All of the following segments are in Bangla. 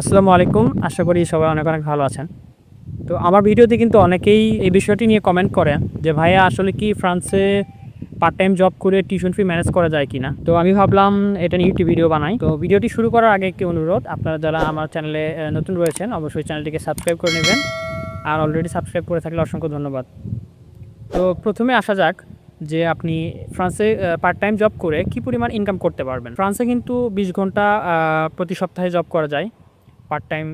আসসালামু আলাইকুম। আশা করি সবাই অনেক অনেক ভালো আছেন। তো আমার ভিডিওতে কিন্তু অনেকেই এই বিষয়টি নিয়ে কমেন্ট করেন যে, ভাইয়া, আসলে কি ফ্রান্সে পার্ট টাইম জব করে টিউশন ফি ম্যানেজ করা যায় কিনা? তো আমি ভাবলাম, এটা নিয়ে একটি ভিডিও বানাই। তো ভিডিওটি শুরু করার আগে একটি অনুরোধ, আপনারা যারা আমার চ্যানেলে নতুন রয়েছেন, অবশ্যই চ্যানেলটিকে সাবস্ক্রাইব করে নেবেন। আর অলরেডি সাবস্ক্রাইব করে থাকলে অসংখ্য ধন্যবাদ। তো প্রথমে আসা যাক যে, আপনি ফ্রান্সে পার্ট টাইম জব করে কি পরিমাণ ইনকাম করতে পারবেন? ফ্রান্সে কিন্তু বিশ ঘণ্টা প্রতি সপ্তাহে জব করা যায়। পার্ট টাইম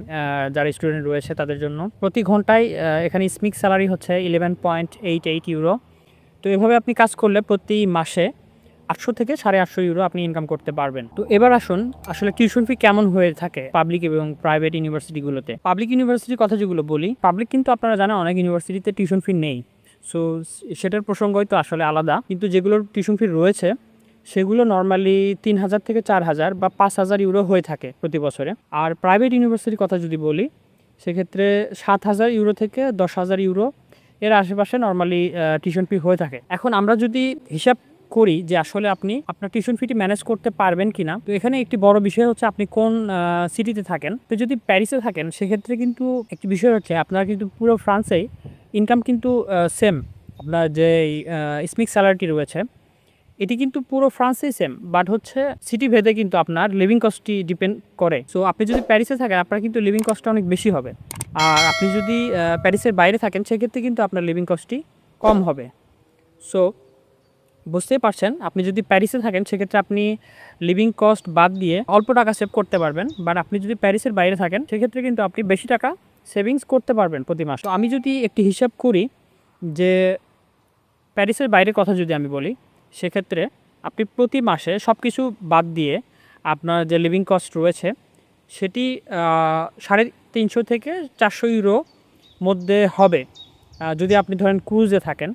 যারা স্টুডেন্ট রয়েছে তাদের জন্য। প্রতি ঘন্টায় এখানে স্মিক স্যালারি হচ্ছে eleven point eight eight euro তো এভাবে আপনি কাজ করলে প্রতি মাসে আটশো থেকে সাড়ে আটশো ইউরো আপনি ইনকাম করতে পারবেন। তো এবার আসুন, আসলে টিউশন ফি কেমন হয়ে থাকে পাবলিক এবং প্রাইভেট ইউনিভার্সিটিগুলোতে পাবলিক ইউনিভার্সিটির কথা যেগুলো বলি পাবলিক কিন্তু আপনারা জানেন অনেক ইউনিভার্সিটিতে টিউশন ফি নেই। সো সেটার প্রসঙ্গই তো আসলে আলাদা। কিন্তু যেগুলোর টিউশন ফি রয়েছে সেগুলো নর্মালি তিন হাজার থেকে চার হাজার বা পাঁচ হাজার ইউরো হয়ে থাকে প্রতি বছরে। আর প্রাইভেট ইউনিভার্সিটির কথা যদি বলি, সেক্ষেত্রে সাত হাজার ইউরো থেকে দশ হাজার ইউরো এর আশেপাশে নর্মালি টিউশন ফি হয়ে থাকে। এখন আমরা যদি হিসাব করি যে আসলে আপনি আপনার টিউশন ফিটি ম্যানেজ করতে পারবেন কিনা, তো এখানে একটি বড় বিষয় হচ্ছে আপনি কোন সিটিতে থাকেন। তো যদি প্যারিসে থাকেন, সেক্ষেত্রে কিন্তু একটি বিষয় হচ্ছে আপনার কিন্তু পুরো ফ্রান্সেই ইনকাম কিন্তু সেম আপনার যে স্মিক স্যালারিটি রয়েছে এটি কিন্তু পুরো ফ্রান্সেই সেম বাট হচ্ছে সিটি ভেদে কিন্তু আপনার লিভিং কস্টটি ডিপেন্ড করে। সো আপনি যদি প্যারিসে থাকেন, আপনার কিন্তু লিভিং কস্টটা অনেক বেশি হবে। আর আপনি যদি প্যারিসের বাইরে থাকেন, সেক্ষেত্রে কিন্তু আপনার লিভিং কস্টটি কম হবে। সো বুঝতেই পারছেন, আপনি যদি প্যারিসে থাকেন, সেক্ষেত্রে আপনি লিভিং কস্ট বাদ দিয়ে অল্প টাকা সেভ করতে পারবেন। বাট আপনি যদি প্যারিসের বাইরে থাকেন, সেক্ষেত্রে কিন্তু আপনি বেশি টাকা সেভিংস করতে পারবেন প্রতি মাস। তো আমি যদি একটি হিসাব করি, যে প্যারিসের বাইরের কথা যদি আমি বলি সেক্ষেত্রে আপনি প্রতি মাসে সব কিছু বাদ দিয়ে আপনার যে লিভিং কস্ট রয়েছে, সেটি সাড়ে তিনশো থেকে চারশো ইউরো মধ্যে হবে। যদি আপনি ধরেন ক্রুজে থাকেন,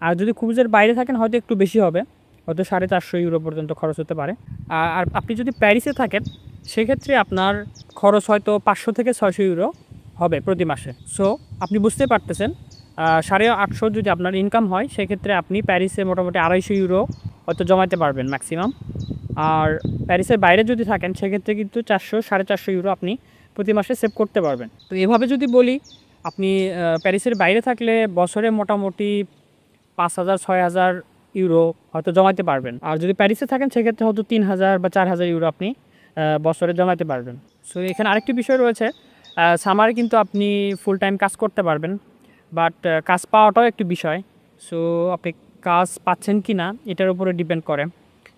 আর যদি ক্রুজের বাইরে থাকেন, হয়তো একটু বেশি হবে, হয়তো সাড়ে চারশো ইউরো পর্যন্ত খরচ হতে পারে। আর- আপনি যদি প্যারিসে থাকেন, সেক্ষেত্রে আপনার খরচ হয়তো পাঁচশো থেকে ছয়শো ইউরো হবে প্রতি মাসে। সো আপনি বুঝতে পারতেছেন সাড়ে আটশো যদি আপনার ইনকাম হয়, সেক্ষেত্রে আপনি প্যারিসে মোটামুটি আড়াইশো ইউরো হয়তো জমাতে পারবেন ম্যাক্সিমাম আর প্যারিসের বাইরে যদি থাকেন, সেক্ষেত্রে কিন্তু চারশো, সাড়ে চারশো ইউরো আপনি প্রতি মাসে সেভ করতে পারবেন। তো এভাবে যদি বলি, আপনি প্যারিসের বাইরে থাকলে বছরে মোটামুটি পাঁচ হাজার, ছয় হাজার ইউরো হয়তো জমাতে পারবেন। আর যদি প্যারিসে থাকেন, সেক্ষেত্রে হয়তো তিন হাজার বা চার হাজার ইউরো আপনি বছরে জমাতে পারবেন। সো এখানে আরেকটি বিষয় রয়েছে সামারে কিন্তু আপনি ফুল টাইম কাজ করতে পারবেন। বাট কাজ পাওয়াটাও একটি বিষয়। সো আপনি কাজ পাচ্ছেন কি না এটার উপরে ডিপেন্ড করে।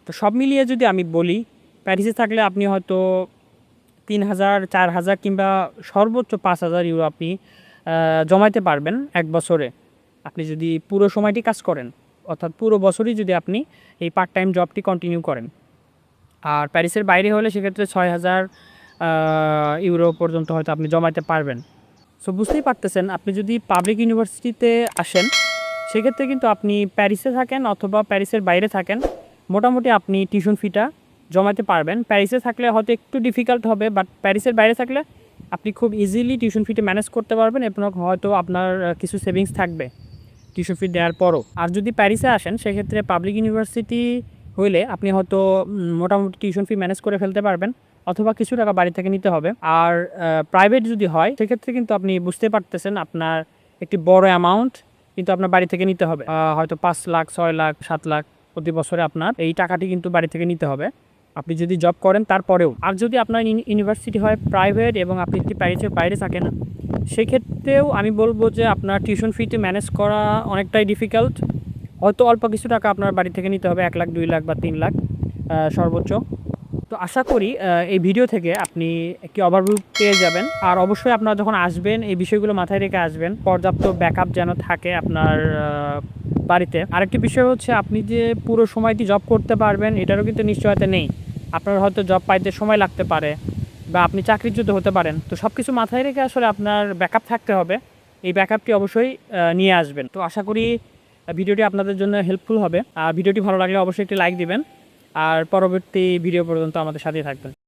তো সব মিলিয়ে যদি আমি বলি প্যারিসে থাকলে আপনি হয়তো তিন হাজার চার হাজার কিংবা সর্বোচ্চ পাঁচ হাজার ইউরো আপনি জমাইতে পারবেন এক বছরে। আপনি যদি পুরো সময়টি কাজ করেন, অর্থাৎ পুরো বছরই যদি আপনি এই পার্ট টাইম জবটি কন্টিনিউ করেন। আর প্যারিসের বাইরে হলে সেক্ষেত্রে ছয় হাজার ইউরো পর্যন্ত হয়তো আপনি জমাইতে পারবেন। সো বুঝতেই পারতেছেন, আপনি যদি পাবলিক ইউনিভার্সিটিতে আসেন, সেক্ষেত্রে কিন্তু আপনি প্যারিসে থাকেন অথবা প্যারিসের বাইরে থাকেন, মোটামুটি আপনি টিউশন ফিটা জমাতে পারবেন। প্যারিসে থাকলে হয়তো একটু ডিফিকাল্ট হবে বাট প্যারিসের বাইরে থাকলে আপনি খুব ইজিলি টিউশন ফিটা ম্যানেজ করতে পারবেন এবং হয়তো আপনার কিছু সেভিংস থাকবে টিউশন ফি দেওয়ার পরও। আর যদি প্যারিসে আসেন, সেক্ষেত্রে পাবলিক ইউনিভার্সিটি হইলে আপনি হয়তো মোটামুটি টিউশন ফি ম্যানেজ করে ফেলতে পারবেন। অথবা কিছু টাকা বাড়ি থেকে নিতে হবে। আর প্রাইভেট যদি হয়, সেক্ষেত্রে কিন্তু আপনি বুঝতে পারতেছেন আপনার একটি বড় অ্যামাউন্ট কিন্তু আপনার বাড়ি থেকে নিতে হবে। হয়তো পাঁচ লাখ, ছয় লাখ, সাত লাখ প্রতি বছরে আপনার এই টাকাটি কিন্তু বাড়ি থেকে নিতে হবে। আপনি যদি জব করেন তারপরেও। আর যদি আপনার ইউনিভার্সিটি হয় প্রাইভেট এবং আপনি যদি প্যারিসের বাইরে থাকেন, সেক্ষেত্রেও আমি বলব যে আপনার টিউশন ফিতে ম্যানেজ করা অনেকটাই ডিফিকাল্ট হয়তো অল্প কিছু টাকা আপনার বাড়ি থেকে নিতে হবে, এক লাখ, দুই লাখ বা তিন লাখ সর্বোচ্চ। তো আশা করি এই ভিডিও থেকে আপনি একটি ওভারভিউ পেয়ে যাবেন। আর অবশ্যই আপনারা যখন আসবেন, এই বিষয়গুলো মাথায় রেখে আসবেন, পর্যাপ্ত ব্যাকআপ যেন থাকে আপনার বাড়িতে। আরেকটি বিষয় হচ্ছে, আপনি যে পুরো সময়টি জব করতে পারবেন, এটারও কিন্তু নিশ্চয়তা নেই। আপনার হয়তো জব পাইতে সময় লাগতে পারে বা আপনি চাকরিচ্যুত হতে পারেন। তো সব কিছু মাথায় রেখে আসলে আপনার ব্যাকআপ থাকতে হবে। এই ব্যাকআপটি অবশ্যই নিয়ে আসবেন। তো আশা করি ভিডিওটি আপনাদের জন্য হেল্পফুল হবে। আর ভিডিওটি ভালো লাগলে অবশ্যই একটি লাইক দিবেন। আর পরবর্তী ভিডিও পর্যন্ত আমাদের সাথেই থাকবেন।